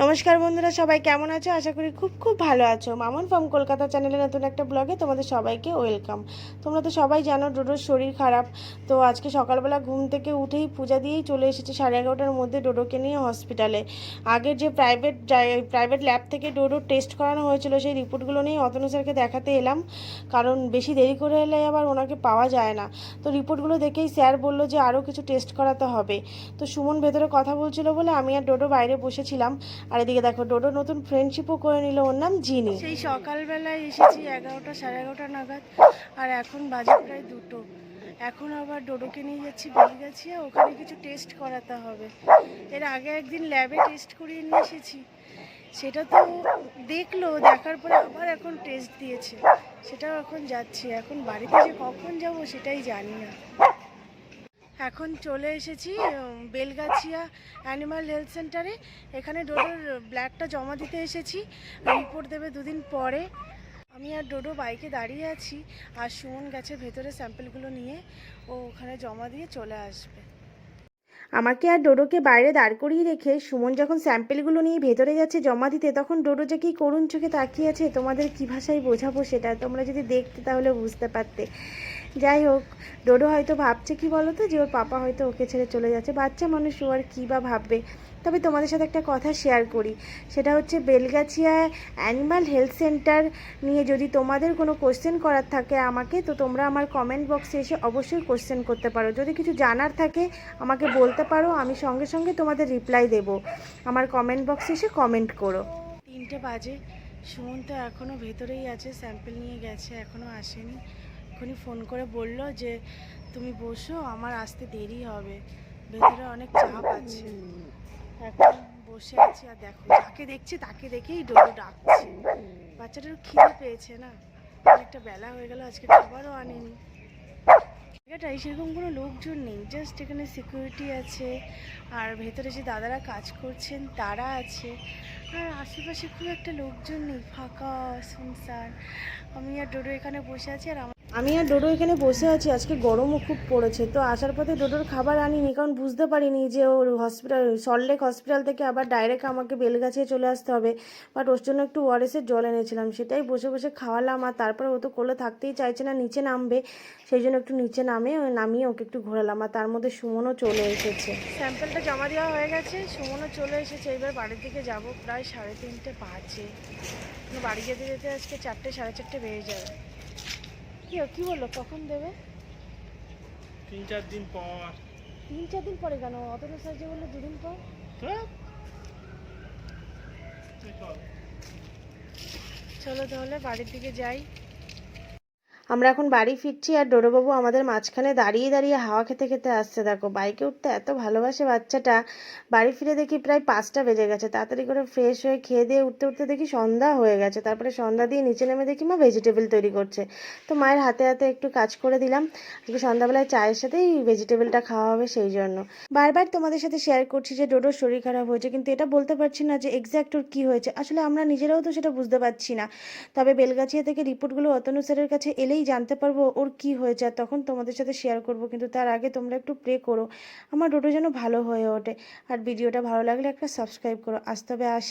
নমস্কার বন্ধুরা, সবাই কেমন আছো? আশা করি খুব খুব ভালো আছো। মামন ফার্ম কলকাতা চ্যানেলে নতুন একটা ব্লগে তোমাদের সবাইকে ওয়েলকাম তোমরা তো সবাই জানো ডোডোর শরীর খারাপ। তো আজকে সকালবেলা ঘুম থেকে উঠেই পূজা দিয়েই চলে এসেছে সাড়ে এগারোটার মধ্যে ডোডোকে নিয়ে হসপিটালে আগের যে প্রাইভেট প্রাইভেট ল্যাব থেকে ডোডোর টেস্ট করানো হয়েছিল, সেই রিপোর্টগুলো নিয়ে অতনু স্যারকে দেখাতে এলাম। কারণ বেশি দেরি করে এলে আবার ওনাকে পাওয়া যায় না। তো রিপোর্টগুলো দেখেই স্যার বলল যে আরও কিছু টেস্ট করাতে হবে। তো সুমন ভেতরে কথা বলছিল বলে আমি আর ডোডো বাইরে বসেছিলাম। আর এদিকে দেখো, ডোডো নতুন ফ্রেন্ডশিপও করে নিল, ওর নাম জিনি। সেই সকালবেলায় এসেছি এগারোটা, সাড়ে এগারোটা নাগাদ, আর এখন বাজে প্রায় দুটো। এখন আবার ডোডোকে নিয়ে যাচ্ছি বেলগাছিয়া ওখানে কিছু টেস্ট করাতে হবে। এর আগে একদিন ল্যাবে টেস্ট করিয়ে নিয়ে এসেছি। সেটা তো দেখল, দেখার পরে আবার এখন টেস্ট দিয়েছে। সেটাও এখন যাচ্ছি, এখন বাড়িতে যে কখন যাব সেটাই জানি না। এখন চলে এসেছি বেলগাছিয়া অ্যানিমাল হেলথ সেন্টারে। এখানে ডোডোর ব্লাডটা জমা দিতে এসেছি, রিপোর্ট দেবে দুদিন পরে। আমি আর ডোডো বাইকে দাঁড়িয়ে আছি, আর সুমন গেছে ভেতরে স্যাম্পেলগুলো নিয়ে, ও ওখানে জমা দিয়ে চলে আসবে। আমাকে আর ডোডোকে বাইরে দাঁড় করিয়ে রেখে সুমন যখন স্যাম্পেলগুলো নিয়ে ভেতরে যাচ্ছে জমা দিতে, তখন ডোডো যে কি করুণ চোখে তাকিয়ে আছে, তোমাদের কী ভাষায় বোঝাবো সেটা তোমরা যদি দেখতে তাহলে বুঝতে পারতে। যাই হোক, ডোডো হয়তো ভাবছে কি বলো তো যে ওর পাপা হয়তো ওকে ছেড়ে চলে যাচ্ছে। বাচ্চা মানুষ ও আর কী বা ভাববে? তবে তোমাদের সাথে একটা কথা শেয়ার করি। সেটা হচ্ছে বেলগাছিয়া অ্যানিমাল হেলথ সেন্টার নিয়ে যদি তোমাদের কোনো কোশ্চেন করার থাকে আমাকে, তো তোমরা আমার কমেন্ট বক্সে এসে অবশ্যই কোশ্চেন করতে পারো। যদি কিছু জানার থাকে আমাকে বলতে পারো, আমি সঙ্গে সঙ্গে তোমাদের রিপ্লাই দেব। আমার কমেন্ট বক্সে এসে কমেন্ট করো। তিনটে বাজে। সুমন তো এখনও ভেতরেই আছে স্যাম্পেল নিয়ে গেছে এখনও আসেনি। এখনই ফোন করে বলল যে, তুমি বসো, আমার আসতে দেরি হবে। ভেতরে অনেক চাপ আছে। এখন বসে আছি আর দেখো, যাকে দেখছি তাকে দেখেই ডোডো ডাকছে। বাচ্চাটার খিদে পেয়েছে না? অনেকটা বেলা হয়ে গেল, আজকে খাবারও আনেনি। জায়গাটায় সেরকম কোনো লোকজন নেই জাস্ট এখানে সিকিউরিটি আছে, আর ভেতরে যে দাদারা কাজ করছেন তারা আছে। আর আশেপাশে খুব একটা লোকজন নেই, ফাঁকা শুনসান আমি আর ডোডো এখানে বসে আছি আর আমার আমি আর ডোডো এখানে বসে আছি, আজকে গরমও খুব পড়েছে, তো আসার পথে ডোডোর খাবার আনিনি, কারণ বুঝতে পারিনি যে ওর হসপিটাল সল্টলেক হসপিটাল থেকে আবার ডাইরেক্ট আমাকে বেলগাছিয়ে চলে আসতে হবে বাট ওর জন্য একটু ওয়ারেসের জল এনেছিলাম, সেটাই বসে বসে খাওয়ালাম, আর তারপরে ও তো কোলে থাকতেই চাইছে না, নিচে নামবে, সেই জন্য একটু নিচে নামে নামিয়ে ওকে একটু ঘোরালাম, আর তার মধ্যে সুমনও চলে এসেছে। স্যাম্পেলটা জমা দেওয়া হয়ে গেছে, সুমনও চলে এসেছে, এবার বাড়ির দিকে যাব, প্রায় সাড়ে তিনটে বাজে। বাড়ি যেতে যেতে আজকে চারটে, সাড়ে চারটে বেজে যাবে। কি কি বলল? কখন দেবে? তিন চার দিন পর। তিন চার দিন পরে কেন? অত সাহায্য বলল দুদিন পর। তুই চলো তাহলে বাড়ির দিকে যাই। আমরা এখন বাড়ি ফিরছি আর ডোরোবাবু আমাদের মাঝখানে দাঁড়িয়ে দাঁড়িয়ে হাওয়া খেতে খেতে আসছে। দেখো, বাইকে উঠতে এত ভালোবাসে বাচ্চাটা। বাড়ি ফিরে দেখি প্রায় পাঁচটা বেজে গেছে। তাড়াতাড়ি করে ফ্রেশ হয়ে খেয়ে দিয়ে উঠতে উঠতে দেখি সন্ধ্যা হয়ে গেছে। তারপরে সন্ধ্যা দিয়ে নিচে নেমে দেখি মা ভেজিটেবল তৈরি করছে। তো মায়ের হাতে হাতে একটু কাজ করে দিলাম। আজকে সন্ধ্যাবেলায় চায়ের সাথেই ভেজিটেবলটা খাওয়া হবে সেই জন্য। বারবার তোমাদের সাথে শেয়ার করছি যে ডোডোর শরীর খারাপ হয়েছে, কিন্তু এটা বলতে পারছি না যে এক্স্যাক্ট ওর কী হয়েছে। আসলে আমরা নিজেরাও তো সেটা বুঝতে পারছি না। তবে বেলগাছিয়া থেকে রিপোর্টগুলো অতনু স্যারের কাছে এলেই জানতে পারব ওর কি হয়েছে আর তখন তোমাদের সাথে শেয়ার করব। কিন্তু তার আগে তোমরা একটু প্রে করো। আমার ডোডো যেন ভালো হয়ে ওঠে। আর ভিডিওটা ভালো লাগলে একটা সাবস্ক্রাইব করো। আসতে হবে আসি।